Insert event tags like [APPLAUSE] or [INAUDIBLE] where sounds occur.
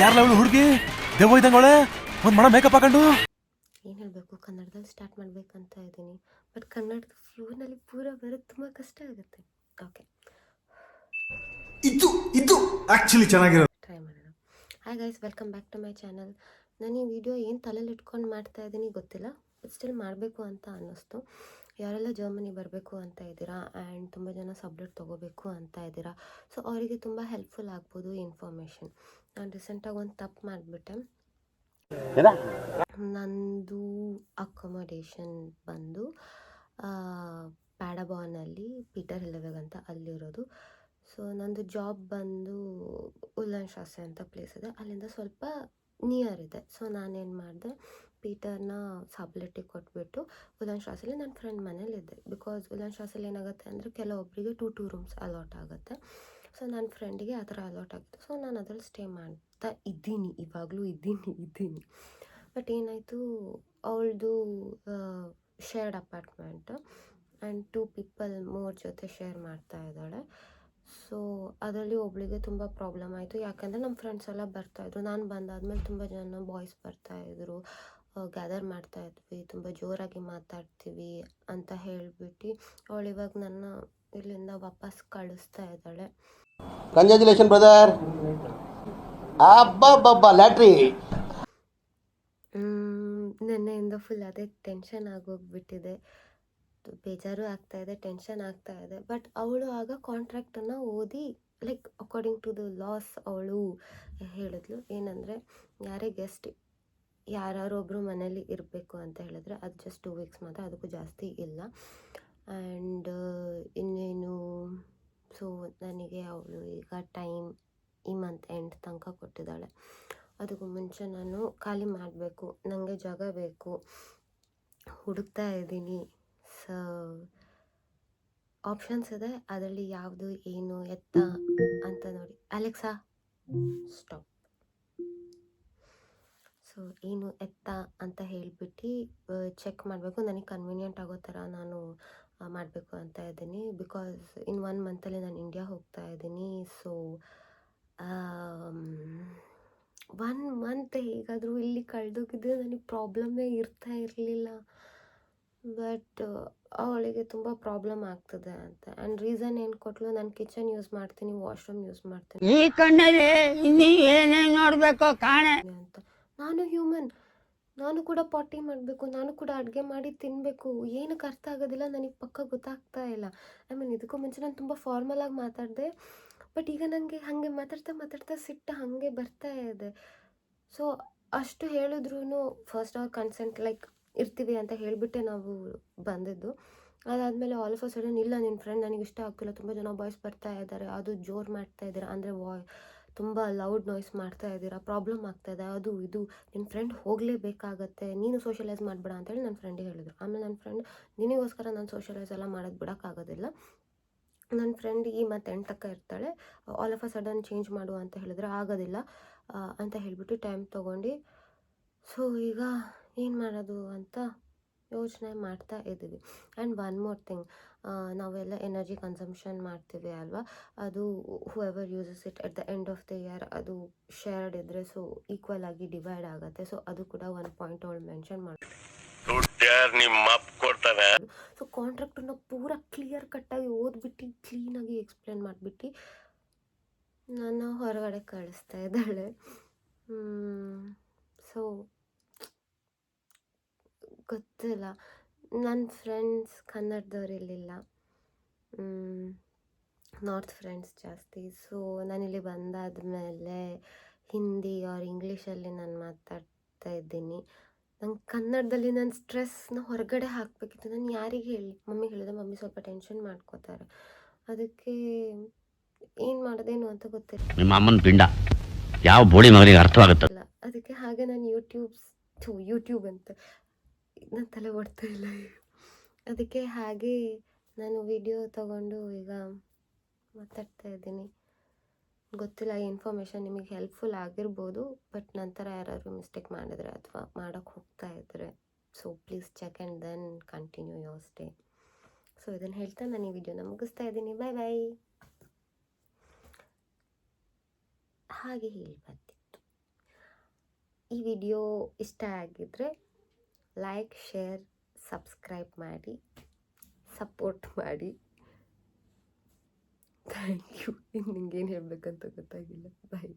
ಯಾರಲ್ಲ ಅವಳು ಹುಡುಗಿ? ದೆವ್ವ ಇದ್ದಂಗಳೆ ಒಂದ್ ಮಣ ಮೇಕಪ್ ಹಾಕೊಂಡು? ಏನು ಹೇಳಬೇಕು? ಕನ್ನಡದಲ್ಲಿ ಸ್ಟಾರ್ಟ್ ಮಾಡಬೇಕಂತ ಇದ್ದೀನಿ. ಬಟ್ ಕನ್ನಡದ ಫ್ಲೂನಲ್ಲಿ ಪೂರ ಬರೋದು ತುಂಬ ಕಷ್ಟ ಆಗುತ್ತೆ. ಓಕೆ ಇದು ಇದು ಆಕ್ಚುಲಿ ಚೆನ್ನಾಗಿರೋ ಟ್ರೈ ಮಾಡೋಣ. Hi guys welcome back to my channel ನಾನು ಈ ವಿಡಿಯೋ ಏನು ತಲೆಯಲ್ಲಿ ಇಟ್ಕೊಂಡು ಮಾಡ್ತಾ ಇದ್ದೀನಿ ಗೊತ್ತಿಲ್ಲ ಬಟ್ ಸ್ಟಿಲ್ ಮಾಡಬೇಕು ಅಂತ ಅನ್ನಿಸ್ತು. ಯಾರೆಲ್ಲ ಜರ್ಮನಿ ಬರಬೇಕು ಅಂತ ಇದ್ದೀರಾ? ಆ್ಯಂಡ್ ತುಂಬ ಜನ ಸಬ್ಜೆಕ್ಟ್ ತೊಗೋಬೇಕು ಅಂತ ಇದ್ದೀರಾ? ಸೊ ಅವರಿಗೆ ತುಂಬ ಹೆಲ್ಪ್ಫುಲ್ ಆಗ್ಬೋದು ಈ ಇನ್ಫಾರ್ಮೇಷನ್ ನಾನು ರೀಸೆಂಟಾಗಿ ಒಂದು ತಪ್ಪು ಮಾಡಿಬಿಟ್ಟೆ. ನಂದು ಅಕೊಮಡೇಷನ್ ಬಂದು ಪ್ಯಾಡಬಾನಲ್ಲಿ ಪೀಟರ್ ಹಿಲವೆಗ್ ಅಂತ ಅಲ್ಲಿರೋದು. ಸೊ ನಂದು ಜಾಬ್ ಬಂದು ಉಲ್ಲನ್ ಶಾಸ್ತ್ರಿ ಅಂತ ಪ್ಲೇಸ್ ಇದೆ. ಅಲ್ಲಿಂದ ಸ್ವಲ್ಪ ನಿಯರ್ ಇದೆ. ಸೊ ನಾನೇನು ಮಾಡಿದೆ ಪೀಟರ್ನ ಸಾಬ್ಲೆಟ್ಟಿಗೆ ಕೊಟ್ಬಿಟ್ಟು ಉಲಾನ್ ಶಾಸಲ್ಲಿ ನನ್ನ ಫ್ರೆಂಡ್ ಮನೇಲಿದ್ದೆ. ಬಿಕಾಸ್ ಉದಾನ್ ಶಾಸಲಿ ಏನಾಗುತ್ತೆ ಅಂದರೆ ಕೆಲವೊಬ್ಬರಿಗೆ ಟೂ ಟೂ ರೂಮ್ಸ್ ಅಲಾಟ್ ಆಗುತ್ತೆ. ಸೊ, ನನ್ನ ಫ್ರೆಂಡಿಗೆ ಆ ಥರ ಅಲಾಟ್ ಆಗಿತ್ತು. ಸೊ, ನಾನು ಅದ್ರಲ್ಲಿ ಸ್ಟೇ ಮಾಡ್ತಾ ಇದ್ದೀನಿ. ಇವಾಗಲೂ ಇದ್ದೀನಿ ಇದ್ದೀನಿ. ಬಟ್ ಏನಾಯಿತು, ಅವಳದು shared apartment and two people more ಜೊತೆ ಶೇರ್ ಮಾಡ್ತಾ ಇದ್ದಾಳೆ. ಸೊ ಅದರಲ್ಲಿ ಒಬ್ಳಿಗೆ ತುಂಬ ಪ್ರಾಬ್ಲಮ್ ಆಯಿತು. ಯಾಕಂದರೆ ನಮ್ಮ ಫ್ರೆಂಡ್ಸ್ ಎಲ್ಲ ಬರ್ತಾಯಿದ್ರು ನಾನು ಬಂದಾದ್ಮೇಲೆ ತುಂಬ ಜನ ಬಾಯ್ಸ್ ಬರ್ತಾಯಿದ್ರು ಗ್ಯಾದರ್ ಮಾಡ್ತಾ ಇದ್ವಿ ತುಂಬ ಜೋರಾಗಿ ಮಾತಾಡ್ತೀವಿ ಅಂತ ಹೇಳಿಬಿಟ್ಟು ಅವಳು ಇವಾಗ ನನ್ನ ಇಲ್ಲಿಂದ ವಾಪಸ್ ಕಳಿಸ್ತಾ ಇದ್ದಾಳೆ. ಕಂಗ್ರ್ಯಾಚುಲೇಷನ್ ಬ್ರದರ್ ಅಬ್ಬಬ್ಬಬ್ಬ ಲ್ಯಾಟ್ರಿ. ನೆನ್ನೆಯಿಂದ ಫುಲ್ ಅದೇ ಟೆನ್ಷನ್ ಆಗೋಗ್ಬಿಟ್ಟಿದೆ. ಬೇಜಾರು ಆಗ್ತಾ ಇದೆ ಟೆನ್ಷನ್ ಆಗ್ತಾ ಇದೆ. ಬಟ್ ಅವಳು ಆಗ ಕಾಂಟ್ರಾಕ್ಟನ್ನು ಓದಿ like according to the laws ಅವಳು ಹೇಳಿದ್ಲು. ಏನಂದರೆ ಯಾರೇ ಗೆಸ್ಟ್ ಯಾರೊಬ್ಬರು ಮನೇಲಿ ಇರಬೇಕು ಅಂತ ಹೇಳಿದ್ರೆ ಅದು ಜಸ್ಟ್ ಟೂ ವೀಕ್ಸ್ ಮಾತ್ರ, ಅದಕ್ಕೂ ಜಾಸ್ತಿ ಇಲ್ಲ. ಆ್ಯಂಡ್ ಇನ್ನೇನು ಸೊ ನನಗೆ ಅವಳು ಈಗ ಟೈಮ್ ಈ ಮಂತ್ ಎಂಡ್ ತನಕ ಕೊಟ್ಟಿದ್ದಾಳೆ. ಅದಕ್ಕೂ ಮುಂಚೆ ನಾನು ಖಾಲಿ ಮಾಡಬೇಕು ನನಗೆ ಜಾಗ ಬೇಕು, ಹುಡುಕ್ತಾ ಇದ್ದೀನಿ. ಸೊ ಆಪ್ಷನ್ಸ್ ಇದೆ, ಅದರಲ್ಲಿ ಯಾವುದು, ಏನು, ಎತ್ತ ಅಂತ ನೋಡಿ. ಅಲೆಕ್ಸಾ ಸ್ಟಾಪ್ ಸೊ ಏನು ಎತ್ತ ಅಂತ ಹೇಳಿಬಿಟ್ಟು ಚೆಕ್ ಮಾಡಬೇಕು. ನನಗೆ ಕನ್ವೀನಿಯೆಂಟ್ ಆಗೋ ಥರ ನಾನು ಮಾಡಬೇಕು ಅಂತ ಇದ್ದೀನಿ. ಬಿಕಾಸ್ ಇನ್ ಒನ್ ಮಂತಲ್ಲಿ ನಾನು ಇಂಡಿಯಾ ಹೋಗ್ತಾ ಇದ್ದೀನಿ. ಸೊ ಒನ್ ಮಂತ್ ಹೇಗಾದರೂ ಇಲ್ಲಿ ಕಳೆದೋಗಿದ್ರೆ ನನಗೆ ಪ್ರಾಬ್ಲಮ್ಮೇ ಇರ್ತಾ ಇರಲಿಲ್ಲ. ಬಟ್ ಅವಳಿಗೆ ತುಂಬ ಪ್ರಾಬ್ಲಮ್ ಆಗ್ತದೆ ಅಂತ. ಆ್ಯಂಡ್ ರೀಸನ್ ಏನು ಕೊಟ್ಟಲು ನಾನು ಕಿಚನ್ ಯೂಸ್ ಮಾಡ್ತೀನಿ ವಾಶ್ರೂಮ್ ಯೂಸ್ ಮಾಡ್ತೀನಿ. ಈ ಕಣ್ಣಲ್ಲಿ ಇನ್ನೀ ಏನೇನು ನೋಡಬೇಕು ಕಾಣೆ. ಅಂತ. ನಾನು ಹ್ಯೂಮನ್ ನಾನು ಕೂಡ ಪಾಟಿ ಮಾಡಬೇಕು, ನಾನು ಕೂಡ ಅಡುಗೆ ಮಾಡಿ ತಿನ್ನಬೇಕು ಏನಕ್ಕೆ ಅರ್ಥ ಆಗೋದಿಲ್ಲ, ನನಗೆ ಪಕ್ಕ ಗೊತ್ತಾಗ್ತಾ ಇಲ್ಲ. ಐ ಮೀನ್ ಇದಕ್ಕೂ ಮುಂಚೆ ನಾನು ತುಂಬ ಫಾರ್ಮಲಾಗಿ ಮಾತಾಡಿದೆ. ಬಟ್ ಈಗ ನನಗೆ ಹಾಗೆ ಮಾತಾಡ್ತಾ ಮಾತಾಡ್ತಾ ಸಿಟ್ಟು ಹಾಗೆ ಬರ್ತಾ ಇದೆ. ಸೊ ಅಷ್ಟು ಹೇಳಿದ್ರು ಫಸ್ಟ್ ಅವ್ರ ಕನ್ಸೆಂಟ್ ಲೈಕ್ ಇರ್ತೀವಿ ಅಂತ ಹೇಳಿಬಿಟ್ಟೆ ನಾವು ಬಂದಿದ್ದು. ಅದಾದಮೇಲೆ ಆಲ್ ಆಫ್ ಅ ಸಡನ್ ಇಲ್ಲ ನಿನ್ನ ಫ್ರೆಂಡ್ ನನಗೆ ಇಷ್ಟ ಆಗ್ತಿಲ್ಲ. ತುಂಬ ಜನ ಬಾಯ್ಸ್ ಬರ್ತಾ ಇದ್ದಾರೆ. ಅದು ಜೋರು ಮಾಡ್ತಾ ಇದ್ದಾರೆ? ಅಂದರೆ ವಾಯ್ ತುಂಬ ಲೌಡ್ ನಾಯ್ಸ್ ಮಾಡ್ತಾ ಇದ್ದೀರಾ ಪ್ರಾಬ್ಲಮ್ ಆಗ್ತಾಯಿದೆ ಅದು ಇದು. ನಿನ್ನ ಫ್ರೆಂಡ್ ಹೋಗಲೇಬೇಕಾಗತ್ತೆ, ನೀನು ಸೋಷಿಯಲೈಸ್ ಮಾಡಬೇಡ ಅಂತೇಳಿ ನನ್ನ ಫ್ರೆಂಡಿಗೆ ಹೇಳಿದ್ರು. ಆಮೇಲೆ ನನ್ನ ಫ್ರೆಂಡ್ ನಿನಗೋಸ್ಕರ ನಾನು ಸೋಷಲೈಸ್ ಎಲ್ಲ ಮಾಡೋದು ಬಿಡೋಕ್ಕಾಗೋದಿಲ್ಲ. ನನ್ನ ಫ್ರೆಂಡ್ ಈ ಮತ್ತೆ ಎಂಟು ತಕ್ಕ ಇರ್ತಾಳೆ all of a sudden change ಮಾಡು ಅಂತ ಹೇಳಿದ್ರೆ ಆಗೋದಿಲ್ಲ ಅಂತ ಹೇಳಿಬಿಟ್ಟು ಟೈಮ್ ತೊಗೊಂಡು, ಸೊ ಈಗ ಏನು ಮಾಡೋದು? ಅಂತ ಯೋಚನೆ ಮಾಡ್ತಾ ಇದ್ದೀವಿ. ಆ್ಯಂಡ್ ಒನ್ ಮೋರ್ ಥಿಂಗ್ ನಾವೆಲ್ಲ ಎನರ್ಜಿ ಕನ್ಸಂಪ್ಷನ್ ಮಾಡ್ತೀವಿ ಅಲ್ವಾ? ಅದು whoever uses it at the end of the year ಅದು ಶೇರ್ಡ್ ಇದ್ದರೆ ಸೊ ಈಕ್ವಲ್ ಆಗಿ ಡಿವೈಡ್ ಆಗುತ್ತೆ. ಸೊ ಅದು ಕೂಡ ಒನ್ ಪಾಯಿಂಟ್ ಅವಳು ಮೆನ್ಷನ್ ಮಾಡಿ ಸೊ ಕಾಂಟ್ರಾಕ್ಟನ್ನ ಪೂರ ಕ್ಲಿಯರ್ ಕಟ್ಟಾಗಿ ಓದ್ಬಿಟ್ಟು ಕ್ಲೀನಾಗಿ ಎಕ್ಸ್ಪ್ಲೇನ್ ಮಾಡಿಬಿಟ್ಟು ನನ್ನ ಹೊರಗಡೆ ಕಳಿಸ್ತಾ ಇದ್ದಾಳೆ. ಸೊ ಗೊತ್ತಿಲ್ಲ. ನನ್ನ ಫ್ರೆಂಡ್ಸ್ ಕನ್ನಡದವ್ರು ಇರಲಿಲ್ಲ ನಾರ್ತ್ ಫ್ರೆಂಡ್ಸ್ ಜಾಸ್ತಿ. ಸೊ ನಾನಿಲ್ಲಿ ಬಂದಾದಮೇಲೆ ಹಿಂದಿ ಆರ್ ಇಂಗ್ಲೀಷಲ್ಲಿ ನಾನು ಮಾತಾಡ್ತಾ ಇದ್ದೀನಿ. ನಂಗೆ ಕನ್ನಡದಲ್ಲಿ ನನ್ನ ಸ್ಟ್ರೆಸ್ನ ಹೊರಗಡೆ ಹಾಕಬೇಕಿತ್ತು. ನಾನು ಯಾರಿಗೆ ಹೇಳಿ ಮಮ್ಮಿಗೆ ಹೇಳಿದೆ ಮಮ್ಮಿ ಸ್ವಲ್ಪ ಟೆನ್ಷನ್ ಮಾಡ್ಕೋತಾರೆ. ಅದಕ್ಕೆ ಏನು ಮಾಡೋದೇನು ಅಂತ ಗೊತ್ತಿಲ್ಲ. ನಿಮ್ಮ ಅಮ್ಮನ ಪಿಂಡ. ಯಾವ ಬೋಳಿ ಮಗನಿಗೆ ಅರ್ಥವಾಗುತ್ತಲ್ಲ ಅದಕ್ಕೆ ಹಾಗೆ ನಾನು ಯೂಟ್ಯೂಬ್ಸ್ ಯೂಟ್ಯೂಬ್ ಅಂತ ನನ್ನ ತಲೆ ಓಡ್ತಾ ಇಲ್ಲ. ಅದಕ್ಕೆ ಹಾಗೆ ನಾನು ವಿಡಿಯೋ ತಗೊಂಡು ಈಗ ಮಾತಾಡ್ತಾ ಇದ್ದೀನಿ. ಗೊತ್ತಿಲ್ಲ ಈ ಇನ್ಫಾರ್ಮೇಷನ್ ನಿಮಗೆ ಹೆಲ್ಪ್ಫುಲ್ ಆಗಿರ್ಬೋದು ಬಟ್ ನಂತರ ಯಾರಾದರೂ ಮಿಸ್ಟೇಕ್ ಮಾಡಿದ್ರೆ ಅಥವಾ ಮಾಡೋಕ್ಕೆ ಹೋಗ್ತಾ ಇದ್ದರೆ so please check and then continue your stay so ಇದನ್ನು ಹೇಳ್ತಾ ನಾನು ಈ ವಿಡಿಯೋನ ಮುಗಿಸ್ತಾ ಇದ್ದೀನಿ. ಬಾಯ್ ಬಾಯ್ ಹಾಗೆ ಹೇಳಬಾರ್ದಿತ್ತು ಈ ವಿಡಿಯೋ ಇಷ್ಟ ಆಗಿದ್ರೆ ಲೈಕ್ ಶೇರ್ ಸಬ್ಸ್ಕ್ರೈಬ್ ಮಾಡಿ ಸಪೋರ್ಟ್ ಮಾಡಿ. ಥ್ಯಾಂಕ್ ಯು ಇನ್ನು [LAUGHS] ನಿಂಗೇನು ಹೇಳಬೇಕಂತ ಗೊತ್ತಾಗಿಲ್ಲ. ಬಾಯ್